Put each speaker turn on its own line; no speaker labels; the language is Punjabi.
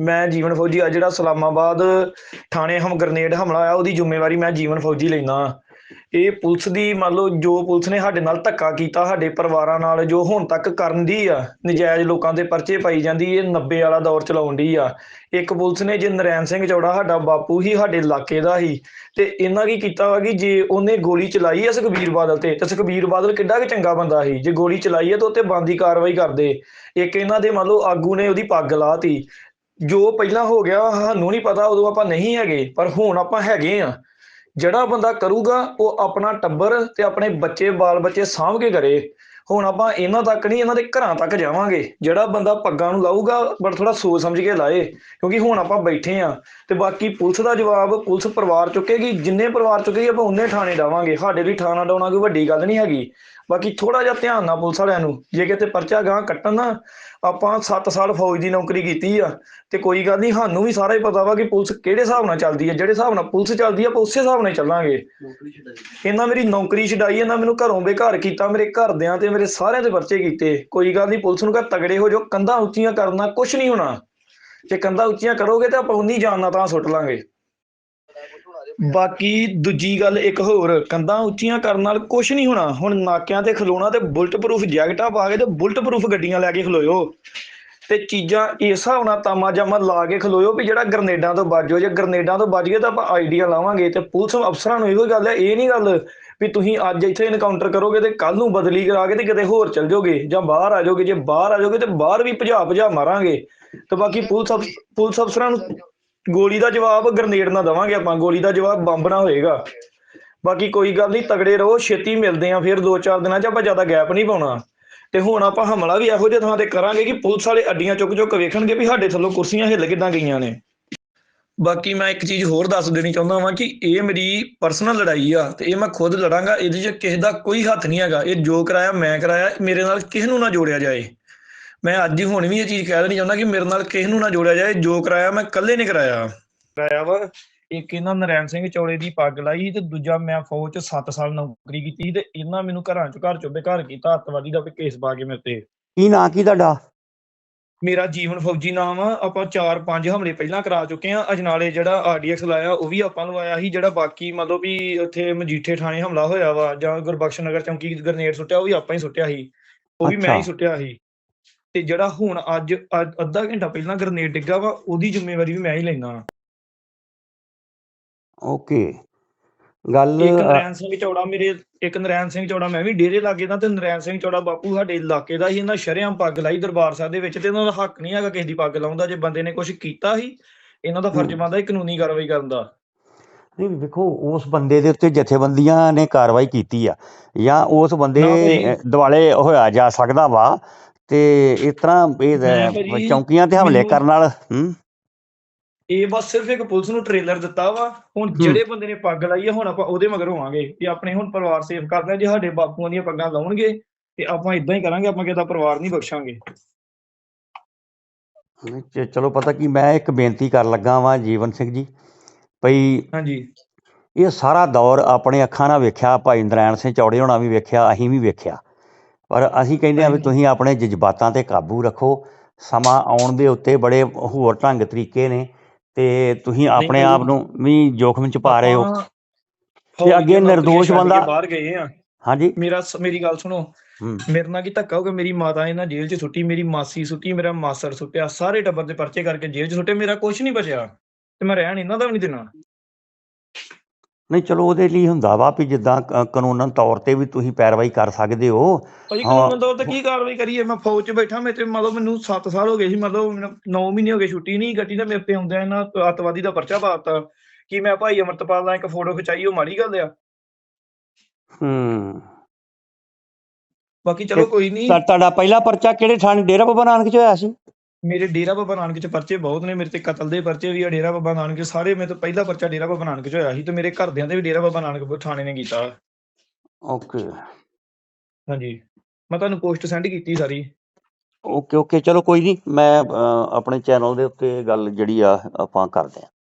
ਮੈਂ ਜੀਵਨ ਫੌਜੀ ਆ ਜਿਹੜਾ ਸਲਾਮਾਬਾਦ ਥਾਣੇ ਹਮ ਗ੍ਰਨੇਡ ਹਮਲਾ ਆਇਆ ਉਹਦੀ ਜ਼ਿੰਮੇਵਾਰੀ ਮੈਂ ਜੀਵਨ ਫੌਜੀ ਲੈਣਾ ਇਹ ਪੁਲਿਸ ਦੀ ਮੰਨ ਲਓ ਜੋ ਪੁਲਿਸ ਨੇ ਸਾਡੇ ਨਾਲ ਧੱਕਾ ਕੀਤਾ, ਸਾਡੇ ਪਰਿਵਾਰਾਂ ਨਾਲ ਜੋ ਹੁਣ ਤੱਕ ਕਰਨ ਦੀ ਆ, ਨਜਾਇਜ਼ ਲੋਕਾਂ ਦੇ ਪਰਚੇ ਪਾਈ ਜਾਂਦੀ, ਇਹ 90 ਵਾਲਾ ਦੌਰ ਚਲਾਉਣ ਦੀ ਆ। ਇੱਕ ਪੁਲਿਸ ਨੇ ਜੇ ਨਰੈਣ ਸਿੰਘ ਚੌੜਾ ਸਾਡਾ ਬਾਪੂ ਹੀ, ਸਾਡੇ ਇਲਾਕੇ ਦਾ ਹੀ, ਤੇ ਇਹਨਾਂ ਕੀ ਕੀਤਾ ਵਾ ਕਿ ਜੇ ਉਹਨੇ ਗੋਲੀ ਚਲਾਈ ਆ ਸੁਖਬੀਰ ਬਾਦਲ ਤੇ ਤੇ ਸੁਖਬੀਰ ਬਾਦਲ ਕਿੱਡਾ ਕਿ ਚੰਗਾ ਬੰਦਾ ਸੀ, ਜੇ ਗੋਲੀ ਚਲਾਈ ਆ ਤਾਂ ਉੱਤੇ ਬੰਦੀ ਕਾਰਵਾਈ ਕਰਦੇ। ਇੱਕ ਇਹਨਾਂ ਦੇ ਮੰਨ ਲਓ ਆਗੂ ਨੇ ਉਹਦੀ ਪੱਗ ਲਾਤੀ ਜੋ ਪਹਿਲਾਂ ਹੋ ਗਿਆ, ਸਾਨੂੰ ਨਹੀਂ ਪਤਾ, ਉਦੋਂ ਆਪਾਂ ਨਹੀਂ ਹੈਗੇ, ਪਰ ਹੁਣ ਆਪਾਂ ਹੈਗੇ ਆ ਜਿਹੜਾ ਬੰਦਾ ਕਰੂਗਾ, ਉਹ ਆਪਣਾ ਟੱਬਰ ਤੇ ਆਪਣੇ ਬੱਚੇ ਬਾਲ ਬੱਚੇ ਸਾਂਭ ਕੇ ਕਰੇ। ਹੁਣ ਆਪਾਂ ਇਹਨਾਂ ਤੱਕ ਨਹੀਂ, ਇਹਨਾਂ ਦੇ ਘਰਾਂ ਤੱਕ ਜਾਵਾਂਗੇ। ਜਿਹੜਾ ਬੰਦਾ ਪੱਗਾਂ ਨੂੰ ਲਾਊਗਾ, ਬੜਾ ਥੋੜਾ ਸੋਚ ਸਮਝ ਕੇ ਲਾਏ, ਕਿਉਂਕਿ ਹੁਣ ਆਪਾਂ ਬੈਠੇ ਆ ਤੇ ਬਾਕੀ ਪੁਲਿਸ ਦਾ ਜਵਾਬ ਪੁਲਿਸ ਪਰਿਵਾਰ ਚੁੱਕੇਗੀ, ਜਿੰਨੇ ਪਰਿਵਾਰ ਚੁੱਕੇਗੀ, ਆਪਾਂ ਉਹਨੇ ਥਾਣੇ ਡਾਵਾਂਗੇ ਸਾਡੇ ਲਈ ਥਾਣਾ ਡਾਉਣਾ ਕੋਈ ਵੱਡੀ ਗੱਲ ਨਹੀਂ ਹੈਗੀ। ਬਾਕੀ ਥੋੜਾ ਜਿਹਾ ਧਿਆਨ ਨਾਲ ਪੁਲਿਸ ਵਾਲਿਆਂ ਨੂੰ, ਜੇ ਕਿਤੇ ਪਰਚਾ ਗਾਂ ਕੱਟਣ ਨਾ, ਆਪਾਂ 7 ਸਾਲ ਫੌਜ ਦੀ ਨੌਕਰੀ ਕੀਤੀ ਆ ਤੇ ਕੋਈ ਗੱਲ ਨਹੀਂ ਸਾਨੂੰ ਵੀ ਸਾਰਾ ਹੀ ਪਤਾ ਵਾ ਕਿ ਪੁਲਿਸ ਕਿਹੜੇ ਹਿਸਾਬ ਨਾਲ ਚੱਲਦੀ ਹੈ ਜਿਹੜੇ ਹਿਸਾਬ ਨਾਲ ਪੁਲਿਸ ਚੱਲਦੀ ਆ ਆਪਾਂ ਉਸੇ ਹਿਸਾਬ ਨਾਲ ਹੀ ਚੱਲਾਂਗੇ। ਇਹਨਾਂ ਮੇਰੀ ਨੌਕਰੀ ਛਡਾਈ ਇਹਨਾਂ ਮੈਨੂੰ ਘਰੋਂ ਬੇਘਰ ਕੀਤਾ ਮੇਰੇ ਘਰਦਿਆਂ ਤੇ ਮੇਰੇ ਸਾਰਿਆਂ ਦੇ ਪਰਚੇ ਕੀਤੇ। ਕੋਈ ਗੱਲ ਨਹੀਂ ਪੁਲਿਸ ਨੂੰ ਕਹ ਤਗੜੇ ਹੋ ਜਾਓ ਕੰਧਾਂ ਉੱਚੀਆਂ ਕਰਨਾ ਕੁਝ ਨਹੀਂ ਹੋਣਾ। ਜੇ ਕੰਧਾਂ ਉੱਚੀਆਂ ਕਰੋਗੇ ਤਾਂ ਆਪਾਂ ਉਨੀ ਜਾਨ ਨਾਲ ਤਾਂ ਸੁੱਟ ਲਾਂਗੇ। ਬਾਕੀ ਦੂਜੀ ਗੱਲ ਇੱਕ ਹੋਰ ਕੰਧਾਂ ਉੱਚੀਆਂ ਕਰਨ ਨਾਲ ਕੁਝ ਨਹੀਂ ਹੋਣਾ। ਹੁਣ ਨਾਕਿਆਂ ਤੇ ਖਲੋਣਾ ਤੇ ਬੁਲਟ ਪ੍ਰੂਫ ਜੈਕਟਾਂ ਪਾ ਕੇ ਤੇ ਬੁਲਟ ਪ੍ਰੂਫ ਗੱਡੀਆਂ ਲੈ ਕੇ ਖਲੋਇਓ। ਤੇ ਚੀਜ਼ਾਂ ਇਸ ਹਿਸਾਬ ਨਾਲ ਤਾਮਾ ਜਾਮਾ ਲਾ ਕੇ ਖਲੋਇਓ ਵੀ ਜਿਹੜਾ ਗਰਨੇਡਾਂ ਤੋਂ ਬਚੋ ਜੇ ਗਰਨੇਡਾਂ ਤੋਂ ਬਚ ਗਏ ਤਾਂ ਆਪਾਂ ਆਈਡੀਆ ਲਾਵਾਂਗੇ ਤੇ ਪੁਲਿਸ ਅਫਸਰਾਂ ਨੂੰ ਇਹੋ ਗੱਲ ਹੈ, ਇਹ ਨਹੀਂ ਗੱਲ ਵੀ ਤੁਸੀਂ ਅੱਜ ਇੱਥੇ ਇਨਕਾਊਂਟਰ ਕਰੋਗੇ ਤੇ ਕੱਲ ਨੂੰ ਬਦਲੀ ਕਰਾ ਕੇ ਤੇ ਕਿਤੇ ਹੋਰ ਚਲ ਜਾਓਗੇ ਜਾਂ ਬਾਹਰ ਆ ਜਾਓਗੇ। ਜੇ ਬਾਹਰ ਆ ਜਾਓਗੇ ਤੇ ਬਾਹਰ ਵੀ ਭਜਾ ਭਜਾ ਮਾਰਾਂਗੇ। ਤੇ ਬਾਕੀ ਪੁਲਿਸ ਅਫ- ਪੁਲਿਸ ਅਫਸਰਾਂ ਨੂੰ ਗੋਲੀ ਦਾ ਜਵਾਬ ਗਰਨੇਡ ਨਾਲ ਦਵਾਂਗੇ ਆਪਾਂ। ਗੋਲੀ ਦਾ ਜਵਾਬ ਬੰਬ ਨਾਲ ਹੋਏਗਾ। ਬਾਕੀ ਕੋਈ ਗੱਲ ਨਹੀਂ, ਤਗੜੇ ਰਹੋ, ਛੇਤੀ ਮਿਲਦੇ ਆ ਫਿਰ 2-4 ਦਿਨਾਂ 'ਚ ਆਪਾਂ ਜ਼ਿਆਦਾ ਗੈਪ ਨਹੀਂ ਪਾਉਣਾ। ਤੇ ਹੁਣ ਆਪਾਂ ਹਮਲਾ ਵੀ ਇਹੋ ਜਿਹੇ ਥਾਂ ਤੇ ਕਰਾਂਗੇ ਕਿ ਪੁਲਿਸ ਵਾਲੇ ਅੱਡੀਆਂ ਚੁੱਕ ਚੁੱਕ ਵੇਖਣਗੇ ਵੀ ਸਾਡੇ ਥੱਲੋਂ ਕੁਰਸੀਆਂ ਹਿੱਲ ਕਿੱਦਾਂ ਗਈਆਂ ਨੇ। ਬਾਕੀ ਮੈਂ ਇੱਕ ਚੀਜ਼ ਹੋਰ ਦੱਸ ਦੇਣੀ ਚਾਹੁੰਦਾ ਵਾਂ ਕਿ ਇਹ ਮੇਰੀ ਪਰਸਨਲ ਲੜਾਈ ਆ ਤੇ ਇਹ ਮੈਂ ਖੁਦ ਲੜਾਂਗਾ ਇਹਦੇ 'ਚ ਕਿਸੇ ਦਾ ਕੋਈ ਹੱਥ ਨਹੀਂ ਹੈਗਾ। ਇਹ ਜੋ ਕਰਾਇਆ ਮੈਂ ਕਰਾਇਆ ਮੇਰੇ ਨਾਲ ਕਿਸੇ ਨੂੰ ਨਾ ਜੋੜਿਆ ਜਾਏ। ਮੈਂ ਅੱਜ ਹੀ ਹੁਣ ਵੀ ਇਹ ਚੀਜ਼ ਕਹਿ ਦੇਣੀ ਚਾਹੁੰਦਾ ਕਿ ਮੇਰੇ ਨਾਲ ਕਿਸੇ ਨੂੰ ਨਾ ਜੋੜਿਆ ਜਾਏ ਜੋ ਕਰਾਇਆ ਮੈਂ ਇਕੱਲੇ ਨੇ ਕਰਾਇਆ। ਕਰਾਇਆ ਵਾ। ਇੱਕ ਇਹਨਾਂ ਨਰੈਣ ਸਿੰਘ ਚੌੜੇ ਦੀ ਪੱਗ ਲਾਈ ਤੇ ਦੂਜਾ ਮੈਂ ਫੌਜ 'ਚ 7 ਸਾਲ ਨੌਕਰੀ ਕੀਤੀ ਤੇ ਇਹਨਾਂ ਮੈਨੂੰ ਘਰਾਂ 'ਚ ਘਰ 'ਚੋਂ ਬੇਘਰ ਕੀਤਾ ਅੱਤਵਾਦੀ ਦਾ ਕੇਸ ਪਾ ਕੇ ਮੇਰੇ ਤੇ।
ਕੀ ਨਾਂ ਕੀ ਤੁਹਾਡਾ?
ਮੇਰਾ ਜੀਵਨ ਫੌਜੀ ਨਾਮ ਆ ਆਪਾਂ 4-5 ਹਮਲੇ ਪਹਿਲਾਂ ਕਰਾ ਚੁੱਕੇ ਆ ਅਜਨਾਲੇ ਜਿਹੜਾ ਆਰਡੀਐਕਸ ਲਾਇਆ ਉਹ ਵੀ ਆਪਾਂ ਲਵਾਇਆ ਸੀ ਜਿਹੜਾ ਬਾਕੀ ਮਤਲਬ ਵੀ ਉੱਥੇ ਮਜੀਠੇ ਥਾਣੇ ਹਮਲਾ ਹੋਇਆ ਵਾ ਜਾਂ ਗੁਰਬਖਸ਼ ਨਗਰ ਚੌਂਕੀ ਗ੍ਰਨੇਡ ਸੁੱਟਿਆ ਉਹ ਵੀ ਆਪਾਂ ਹੀ ਸੁੱਟਿਆ ਸੀ। ਉਹ ਵੀ ਮੈਂ ਹੀ। ਸੁੱਟਿਆ ਸੀ। ਤੇ ਜਿਹੜਾ ਹੁਣ ਅੱਜ ਅੱਜ ਅੱਧਾ ਘੰਟਾ ਪਹਿਲਾਂ ਗ੍ਰਨੇਡ ਡਿੱਗਾ ਵਾ ਉਹਦੀ ਜ਼ਿੰਮੇਵਾਰੀ ਵੀ ਮੈਂ ਹੀ ਲੈਣਾ
ਓਕੇ ਗੱਲ
ਇੱਕ ਨਰੈਣ ਸਿੰਘ ਚੌੜਾ ਮੇਰੇ ਇੱਕ ਨਰੈਣ ਸਿੰਘ ਚੌੜਾ ਮੈਂ ਵੀ ਡੇਰੇ ਲਾਗੇ ਦਾ ਤੇ ਨਰੈਣ ਸਿੰਘ ਚੌੜਾ ਬਾਪੂ ਸਾਡੇ ਇਲਾਕੇ ਦਾ ਹੀ ਇਹਨਾਂ ਸ਼ਰੇਆਮ ਪੱਗ ਲਾਈ ਦਰਬਾਰ ਸਾਹਿਬ ਦੇ ਵਿੱਚ ਤੇ ਇਹਨਾਂ ਦਾ ਹੱਕ ਨਹੀਂ ਹੈਗਾ ਕਿਸੇ ਦੀ ਪੱਗ ਲਾਉਂਦਾ ਜੇ ਬੰਦੇ ਨੇ ਕੁਝ ਕੀਤਾ ਹੀ ਇਹਨਾਂ ਦਾ ਫਰਜ਼। ਬਣਦਾ ਹੈ ਕਾਨੂੰਨੀ ਕਾਰਵਾਈ ਕਰਨ ਦਾ।
ਨਹੀਂ ਵੇਖੋ ਉਸ ਬੰਦੇ ਦੇ ਉੱਤੇ ਜਥੇਬੰਦੀਆਂ ਨੇ ਕਾਰਵਾਈ ਕੀਤੀ ਆ ਜਾਂ ਉਸ ਬੰਦੇ ਦੁਆਲੇ ਹੋਇਆ ਜਾ ਸਕਦਾ ਵਾ ਤੇ ਇਸ ਤਰ੍ਹਾਂ ਇਹ ਚੌਂਕੀਆਂ ਤੇ ਹਮਲੇ ਕਰਨ ਨਾਲ ਹੂੰ।
ਇਹ ਬਸ ਸਿਰਫ ਇੱਕ ਪੁਲਿਸ ਨੂੰ ਟ੍ਰੇਲਰ ਦਿੱਤਾ ਵਾ ਹੁਣ। ਜਿਹੜੇ ਬੰਦੇ ਨੇ ਪੱਗ ਲਾਈ ਹੈ ਹੁਣ ਆਪਾਂ ਉਹਦੇ ਮਗਰ ਹੋਵਾਂਗੇ ਕਿ ਆਪਣੇ ਹੁਣ ਪਰਿਵਾਰ ਸੇਫ ਕਰਨਾ ਜੇ ਸਾਡੇ ਬਾਪੂਆਂ ਦੀਆਂ ਪੱਗਾਂ ਲਾਉਣਗੇ ਤੇ ਆਪਾਂ ਇਦਾਂ ਹੀ ਕਰਾਂਗੇ ਆਪਾਂ ਕਿਸੇ ਦਾ ਪਰਿਵਾਰ ਨਹੀਂ ਬਖਸ਼ਾਂਗੇ
ਚਲੋ ਪਤਾ ਕੀ ਮੈਂ ਇੱਕ ਬੇਨਤੀ ਕਰਨ ਲੱਗਾ ਵਾਂ ਜੀਵਨ ਸਿੰਘ ਜੀ ਭਈ
ਹਾਂਜੀ
ਇਹ ਸਾਰਾ ਦੌਰ ਆਪਣੇ ਅੱਖਾਂ ਨਾਲ ਵੇਖਿਆ ਭਾਈ ਨਰਾਇਣ ਸਿੰਘ ਚੌੜੇ ਹੋਣਾ ਵੀ ਵੇਖਿਆ ਅਸੀਂ ਵੀ ਵੇਖਿਆ ਪਰ ਅਸੀਂ ਕਹਿੰਦੇ ਆ ਵੀ। ਤੁਸੀਂ ਆਪਣੇ ਜਜ਼ਬਾਤਾਂ ਤੇ ਕਾਬੂ ਰੱਖੋ ਸਮਾਂ ਆਉਣ ਦੇ ਉੱਤੇ ਬੜੇ ਹੋਰ ਢੰਗ ਤਰੀਕੇ ਨੇ ਤੇ ਤੁਸੀਂ ਆਪਣੇ ਆਪ ਨੂੰ ਵੀ ਜੋਖਮ ਚ ਪਾ ਰਹੇ ਹੋ। ਤੇ ਅੱਗੇ
ਕੇ
ਬੰਦਾ-
ਬਾਹਰ ਗਏ ਆ।
ਹਾਂਜੀ।
ਮੇਰਾ ਮੇਰੀ ਗੱਲ ਸੁਣੋ। ਮੇਰੇ ਨਾਲ ਕੀ ਧੱਕਾ ਹੋ ਗਿਆ? ਮੇਰੀ ਮਾਤਾ ਇਹਨਾਂ ਜੇਲ੍ਹ 'ਚ ਸੁੱਟੀ ਮੇਰੀ ਮਾਸੀ ਸੁੱਟੀ ਮੇਰਾ ਮਾਸੜ ਸੁੱਟਿਆ ਸਾਰੇ ਟੱਬਰ ਦੇ ਪਰਚੇ ਕਰਕੇ ਜੇਲ੍ਹ 'ਚ ਸੁੱਟੇ ਮੇਰਾ ਕੁਝ ਨਹੀਂ ਬਚਿਆ। ਤੇ ਮੈਂ ਰਹਿਣ ਇਹਨਾਂ ਦਾ ਵੀ ਨਹੀਂ ਦੇਣਾ।
ਨਹੀਂ ਚਲੋ ਉਹਦੇ ਲਈ ਹੁੰਦਾ ਵਾ ਵੀ ਜਿੱਦਾਂ ਕ- ਕਾਨੂੰਨਨ ਤੌਰ ਤੇ ਵੀ ਤੁਸੀਂ ਪੈਰਵਾਈ ਕਰ ਸਕਦੇ ਹੋ।
ਭਾਜੀ
ਹਾਂ।
ਕਾਨੂੰਨ ਤੌਰ ਤੇ ਕੀ ਕਾਰਵਾਈ ਕਰੀਏ? ਮੈਂ ਫੌਜ 'ਚ ਬੈਠਾ ਮੇਰੇ ਤੇ ਮਤਲਬ ਮੈਨੂੰ 7 ਸਾਲ ਹੋ ਗਏ ਸੀ ਮਤਲਬ 9 ਮਹੀਨੇ ਹੋ ਗਏ ਛੁੱਟੀ ਨਹੀਂ ਕੱਟੀ ਤਾਂ ਮੇਰੇ ਤੇ ਆਉਂਦਿਆਂ ਇਹਨਾਂ ਅੱਤਵਾਦੀ ਦਾ ਪਰਚਾ ਪਾਤਾ ਕਿ ਮੈਂ ਭਾਈ ਅਮਰਤਪਾਲ ਨਾਲ ਇੱਕ ਫੋਟੋ ਖਿਚਾਈ ਉਹ ਮਾੜੀ ਗੱਲ ਆ।
ਹੂੰ।
ਬਾਕੀ ਚਲੋ
ਤੇ
ਕੋਈ ਨਹੀਂ।
ਤਾਂ ਤੁਹਾਡਾ ਪਹਿਲਾ ਪਰਚਾ ਕਿਹੜੇ ਥਾਣੇ ਡੇਰਾ ਬਾਬਾ ਨਾਨਕ ਚ ਹੋਇਆ ਸੀ?
ਮੇਰੇ ਡੇਰਾ ਬਾਬਾ ਨਾਨਕ 'ਚ ਪਰਚੇ ਬਹੁਤ ਨੇ ਮੇਰੇ ਤੇ ਕਤਲ ਦੇ ਪਰਚੇ ਵੀ ਆ ਡੇਰਾ ਬਾਬਾ ਨਾਨਕ 'ਚ ਸਾਰੇ ਮੇਰੇ ਤੋਂ ਪਹਿਲਾ ਪਰਚਾ ਡੇਰਾ ਬਾਬਾ ਨਾਨਕ 'ਚ ਹੋਇਆ ਸੀ ਤੇ ਮੇਰੇ ਘਰਦਿਆਂ ਦੇ ਵੀ ਡੇਰਾ ਬਾਬਾ ਨਾਨਕ ਥਾਣੇ ਨੇ ਕੀਤਾ।
ਓਕੇ।
ਹਾਂਜੀ। ਮੈਂ ਤੁਹਾਨੂੰ ਪੋਸਟ ਸੈਂਡ ਕੀਤੀ ਸਾਰੀ।
Okay okay. ਚਲੋ ਕੋਈ ਨਹੀਂ ਮੈਂ ਆਪਣੇ ਚੈਨਲ ਦੇ ਉੱਤੇ ਗੱਲ ਜਿਹੜੀ ਆ ਆਪਾਂ ਕਰਦੇ ਹਾਂ